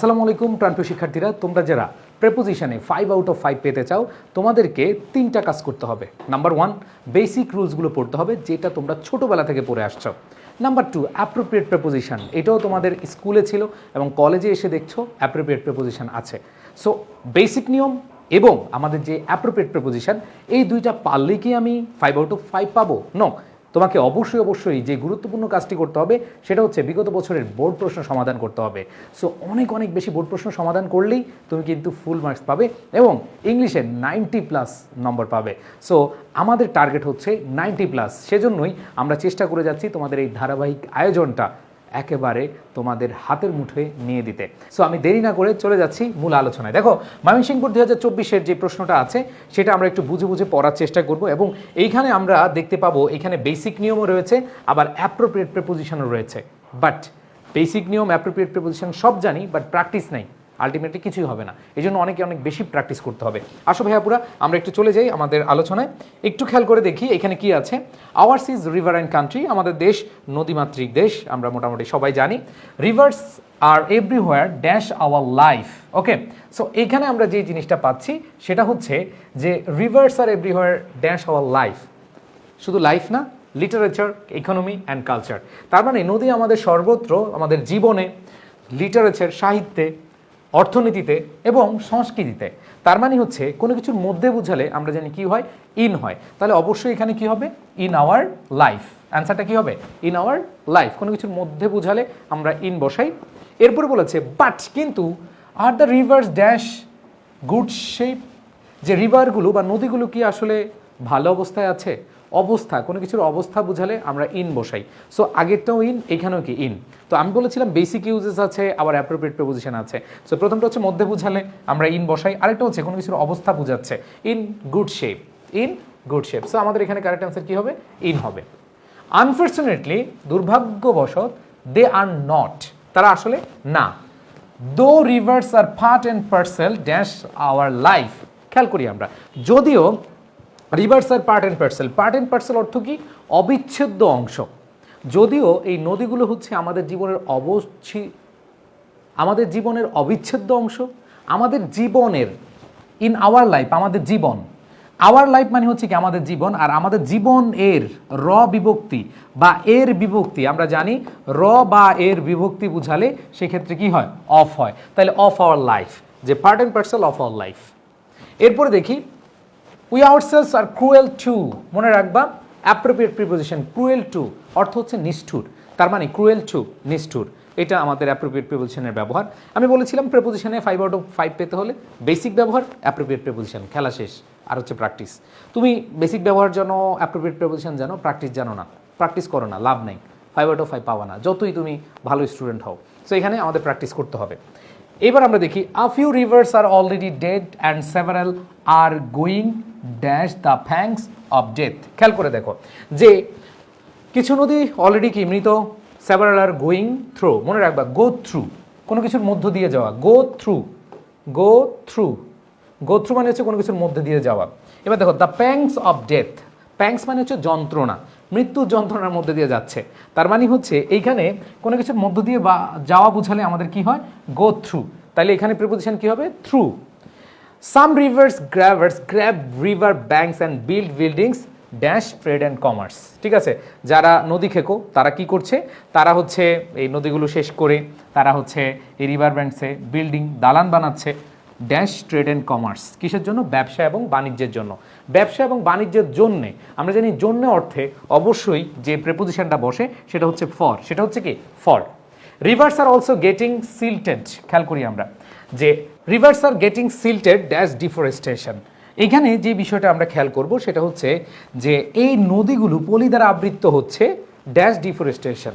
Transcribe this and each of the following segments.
আসসালামু আলাইকুম প্রান্তীয় শিক্ষার্থীরা। তোমরা যারা প্রেপোজিশনে ফাইভ আউট অফ ফাইভ পেতে চাও, তোমাদেরকে তিনটা কাজ করতে হবে। নাম্বার ওয়ান বেসিক রুলসগুলো পড়তে হবে, যেটা তোমরা ছোটোবেলা থেকে পড়ে আসছো। নাম্বার টু অ্যাপ্রোপ্রিয়েট প্রেপোজিশন এটাও তোমাদের স্কুলে ছিল এবং কলেজে এসে দেখছ অ্যাপ্রোপ্রিয়েট প্রেপোজিশন আছে। সো বেসিক নিয়ম এবং আমাদের যে অ্যাপ্রোপ্রিয়েট প্রেপোজিশন এই দুইটা পারলেই কি আমি ফাইভ আউট অফ ফাইভ পাবো? নো তোমাকে অবশ্যই অবশ্যই যে গুরুত্বপূর্ণ কাজটি করতে হবে, সেটা হচ্ছে বিগত বছরের বোর্ড প্রশ্ন সমাধান করতে হবে। সো অনেক অনেক বেশি বোর্ড প্রশ্ন সমাধান করলেই তুমি কিন্তু ফুল মার্কস পাবে এবং ইংলিশে নাইনটি প্লাস নম্বর পাবে। সো আমাদের টার্গেট হচ্ছে নাইনটি প্লাস সেজন্যই আমরা চেষ্টা করে যাচ্ছি তোমাদের এই ধারাবাহিক আয়োজনটা একেবারে তোমাদের হাতের মুঠোয় নিয়ে দিতে। সো আমি দেরি না করে চলে যাচ্ছি মূল আলোচনায়। দেখো, ময়মনসিংহপুর দু হাজার চব্বিশের যে প্রশ্নটা আছে, সেটা আমরা একটু বুঝে বুঝে পড়ার চেষ্টা করব এবং এইখানে আমরা দেখতে পাবো এখানে বেসিক নিয়মও রয়েছে, আবার অ্যাপ্রোপ্রিয়েট প্রেপোজিশনও রয়েছে। বাট বেসিক নিয়ম অ্যাপ্রোপ্রিয়েট প্রেপোজিশন সব জানি বাট প্র্যাকটিস নেই। আলটিমেটলি কিছুই হবে না। এই জন্য অনেকে অনেক বেশি প্র্যাকটিস করতে হবে। আসো ভাইয়াপুরা আমরা একটু চলে যাই আমাদের আলোচনায়। একটু খেয়াল করে দেখি এখানে কি আছে। Ours is river and country আমাদের দেশ নদীমাতৃক দেশ, আমরা মোটামুটি সবাই জানি। Rivers are everywhere dash our life okay so এখানে আমরা যে জিনিসটা পাচ্ছি, সেটা হচ্ছে যে rivers are everywhere dash our life শুধু লাইফ না লিটারেচার ইকোনমি অ্যান্ড কালচার তার মানে নদী আমাদের সর্বত্র, আমাদের জীবনে লিটারেচার সাহিত্যে অর্থনীতিতে এবং সংস্কৃতিতে। তার মানে হচ্ছে কোনো কিছুর মধ্যে বুঝালে আমরা জানি কি হয়? ইন হয়। তাহলে অবশ্যই এখানে কি হবে? ইন আওয়ার লাইফ অ্যান্সারটা কি হবে? ইন আওয়ার লাইফ কোনো কিছুর মধ্যে বুঝালে আমরা ইন বসাই। এরপরে বলেছে বাট কিন্তু are the rivers dash good shape যে রিভারগুলো বা নদীগুলো কি আসলে ভালো অবস্থায় আছে? অবস্থা, কোনো কিছুর অবস্থা বুঝালে আমরা ইন বসাই। সো আগেরটাও ইন এখানেও কি ইন তো আমি বলেছিলাম বেসিক ইউজেস আছে, আবার অ্যাপ্রোপ্রিয়েট প্রেপোজিশন আছে। সো প্রথমটা হচ্ছে মধ্যে বুঝালে আমরা ইন বসাই, আরেকটা হচ্ছে কোনো কিছুর অবস্থা বুঝাচ্ছে। In good shape in good shape so আমাদের এখানে কারেক্ট অ্যান্সার কী হবে? ইন হবে। আনফর্চুনেটলি দুর্ভাগ্যবশত দে আর নট তারা আসলে না। Though rivers are part and parcel dash our life খেয়াল করি আমরা। যদিও rivers are part and parcel part and parcel অর্থ কি? অবিচ্ছেদ্য অংশ। যদিও এই নদীগুলো হচ্ছে আমাদের জীবনের অবশ্যি আমাদের জীবনের অবিচ্ছেদ্য অংশ, আমাদের জীবনের ইন আওয়ার লাইফ আমাদের জীবন। আওয়ার লাইফ মানে হচ্ছে কি? আমাদের জীবন আর আমাদের জীবন এর র বিভক্তি বা এর বিভক্তি, আমরা জানি র বা এর বিভক্তি বুঝালে সেক্ষেত্রে কি হয়? অফ হয়। তাহলে অফ আওয়ার লাইফ যে part and parcel of our life এরপরে দেখি we ourselves are cruel to মনে রাখবা অ্যাপ্রোপ্রিয়েট প্রিপোজিশন ক্রুয়েল টু অর্থ হচ্ছে নিষ্ঠুর। তার মানে ক্রুয়েল টু নিষ্ঠুর। এটা আমাদের অ্যাপ্রোপ্রিয়েট প্রিপোজিশনের ব্যবহার। আমি বলেছিলাম প্রিপোজিশনে ফাইভ আউট অফ ফাইভ পেতে হলে বেসিক ব্যবহার অ্যাপ্রোপ্রিয়েট প্রিপোজিশন খেলা শেষ, আর হচ্ছে প্র্যাকটিস তুমি বেসিক ব্যবহার জানো অ্যাপ্রোপ্রিয়েট প্রিপোজিশন জানো প্র্যাকটিস জানো না। প্র্যাকটিস করো না, লাভ নেই। ফাইভ আউট অফ ফাইভ পাওয়া না, যতই তুমি ভালো স্টুডেন্ট হও। সো এখানে আমাদের প্র্যাকটিস করতে হবে। এবার আমরা দেখি a few rivers are already dead and several are going dash the fangs of death খেয়াল করে দেখো যে কিছু নদী অলরেডি কি মৃত সেভারাল আর গোয়িং থ্রু মনে রাখবা গো থ্রু কোনো কিছুর মধ্য দিয়ে যাওয়া। Go through go through go through মানে হচ্ছে কোনো কিছুর মধ্যে দিয়ে যাওয়া। এবার দেখো the pangs of death pangs মানে হচ্ছে যন্ত্রণা। মৃত্যু যন্ত্রণার মধ্যে দিয়ে যাচ্ছে। তার মানে হচ্ছে এইখানে কোনো কিছুর মধ্য দিয়ে বা যাওয়া বুঝালে আমাদের কি হয়? গো থ্রু তাহলে এখানে প্রিপোজিশন কি হবে? Through some rivers gravers grab river banks and build buildings dash trade and commerce ঠিক আছে? যারা নদী খেকো, তারা কি করছে? তারা হচ্ছে এই নদীগুলো শেষ করে, তারা হচ্ছে এই রিভার ব্যাঙ্কসে বিল্ডিং দালান বানাচ্ছে ড্যাশ ট্রেড অ্যান্ড কমার্স কিসের জন্য? ব্যবসা এবং বাণিজ্যের জন্য। ব্যবসা এবং বাণিজ্যের জন্যে, আমরা জানি জন্য অর্থে অবশ্যই যে প্রেপোজিশনটা বসে, সেটা হচ্ছে ফর সেটা হচ্ছে কি? For rivers are also getting silted খেয়াল করি আমরা যে rivers are getting silted dash deforestation এখানে যে বিষয়টা আমরা খেয়াল করব সেটা হচ্ছে যে এই নদীগুলো পলি দ্বারা আবৃত্ত হচ্ছে ড্যাশ ডিফরেস্টেশন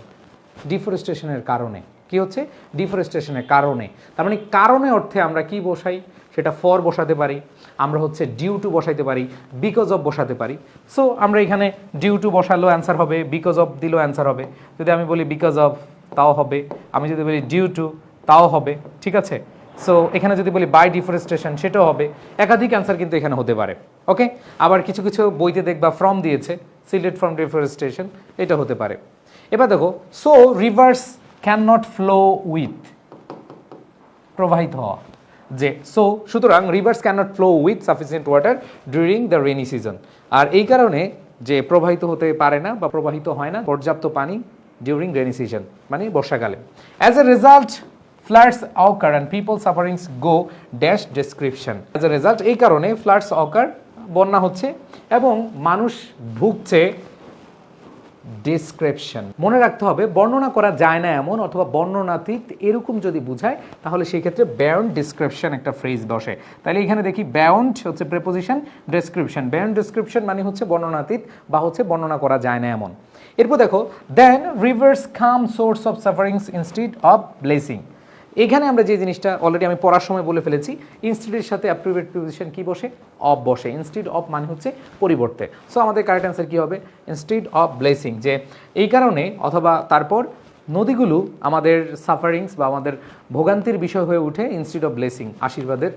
ডিফরেস্টেশনের কারণে। কি হচ্ছে? ডিফরেস্টেশনের কারণে। তার মানে কারণে অর্থে আমরা কি বসাই? সেটা ফর বসাতে পারি। আমরা হচ্ছে ডিউ টু বসাইতে পারি বিকজ অফ বসাতে পারি। সো আমরা এখানে ডিউ টু বসালেও অ্যান্সার হবে বিকজ অফ দিলেও অ্যান্সার হবে। যদি আমি বলি বিকজ অফ তাও হবে। আমি যদি বলি ডিউ টু তাও হবে। ঠিক আছে? সো এখানে যদি বলি বাই ডিফরেস্টেশন সেটাও হবে। একাধিক অ্যান্সার কিন্তু এখানে হতে পারে। ওকে আবার কিছু কিছু বইতে দেখবা ফ্রম দিয়েছে সিলেক্ট ফ্রম ডিফরেস্টেশন এটা হতে পারে। এবার দেখো so rivers can not flow with প্রবাহিত হওয়া। যে সো সুতরাং rivers can not flow with sufficient water during the rainy season আর এই কারণে যে প্রবাহিত হতে পারে না বা প্রবাহিত হয় না, পর্যাপ্ত পানি ডিউরিং রেনি সিজন মানে বর্ষাকালে। As a result floods occur and people sufferings go dash description as a result এই কারণে ফ্লাডস অকার বন্যা হচ্ছে এবং মানুষ ভুগছে ডিসক্রিপশন মনে রাখতে হবে, বর্ণনা করা যায় না এমন অথবা বর্ণনাতীত এরকম যদি বুঝায়, তাহলে সেই ক্ষেত্রে ব্যায়ন্ড ডিসক্রিপশন একটা ফ্রেজ বসে। তাহলে এখানে দেখি ব্যায়ন্ড হচ্ছে প্রেপোজিশন ডেসক্রিপশন ব্যায়ন্ড ডিসক্রিপশন মানে হচ্ছে বর্ণনাতীত বা হচ্ছে বর্ণনা করা যায় না এমন। এরপর দেখো then rivers come source of sufferings instead of blessing এখানে আমরা যে জিনিসটা অলরেডি আমি পড়ার সময় বলে ফেলেছি ইনস্টিটিউটের সাথে অ্যাপ্রিভেট প্রিপোজিশন কি বসে? অফ বসে। ইনস্টিটিউট অফ মানে হচ্ছে পরিবর্তে। সো আমাদের কারেক্ট অ্যান্সার কী হবে? ইনস্টিটিউট অফ ব্লেসিং যে এই কারণে অথবা তারপর নদীগুলো আমাদের সাফারিংস বা আমাদের ভোগান্তির বিষয় হয়ে ওঠে ইনস্টিটিউট অফ ব্লেসিং আশীর্বাদের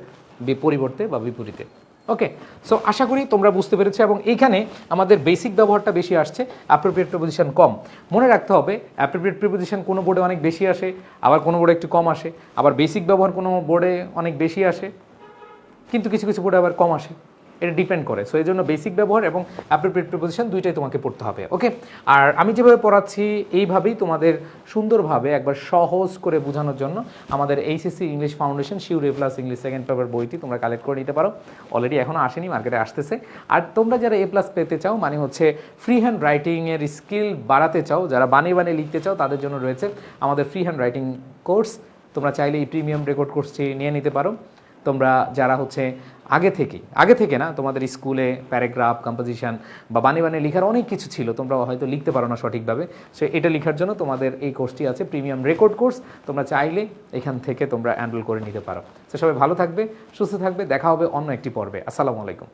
পরিবর্তে বা বিপরীতে। ওকে সো আশা করি তোমরা বুঝতে পেরেছ এবং এইখানে আমাদের বেসিক ব্যবহারটা বেশি আসছে অ্যাপ্রোপ্রিয়েট প্রিপোজিশন কম। মনে রাখতে হবে অ্যাপ্রোপ্রিয়েট প্রিপোজিশন কোনো বোর্ডে অনেক বেশি আসে, আবার কোনো বোর্ডে একটু কম আসে, আবার বেসিক ব্যবহার কোনো বোর্ডে অনেক বেশি আসে, কিন্তু কিছু কিছু বোর্ডে আবার কম আসে। এটা ডিপেন্ড করে। সো এই জন্য বেসিক ব্যবহার এবং অ্যাপ্রোপ্রিয়েট প্রিপোজিশন দুইটাই তোমাকে পড়তে হবে ওকে আর আমি যেভাবে পড়াচ্ছি, এইভাবেই তোমাদের সুন্দরভাবে একবার সহজ করে বোঝানোর জন্য আমাদের HSC English foundation sure plus English second paper বইটি তোমরা কালেক্ট করে নিতে পারো। অলরেডি এখনও আসেনি মার্কেটে আসতেছে। আর তোমরা যারা এ প্লাস পেতে চাও মানে হচ্ছে ফ্রি হ্যান্ড রাইটিংয়ের স্কিল বাড়াতে চাও, যারা বানিয়ে বানিয়ে লিখতে চাও, তাদের জন্য রয়েছে আমাদের ফ্রি হ্যান্ড রাইটিং কোর্স তোমরা চাইলে এই প্রিমিয়াম রেকর্ড কোর্সটি নিয়ে নিতে পারো। তোমরা যারা হচ্ছে আগে থেকে আগে থেকে না, তোমাদের স্কুলে প্যারাগ্রাফ, কম্পোজিশন বা বানিয়ে বানিয়ে লেখার অনেক কিছু ছিল তোমরা হয়তো লিখতে পারো না সঠিকভাবে। সো এটা লেখার জন্য তোমাদের এই কোর্সটি আছে, প্রিমিয়াম রেকর্ড কোর্স। তোমরা চাইলে এখান থেকে তোমরা অ্যানরোল করে নিতে পারো। সে সবাই ভালো থাকবে, সুস্থ থাকবে, দেখা হবে অন্য একটি পর্বে। আসসালামু আলাইকুম।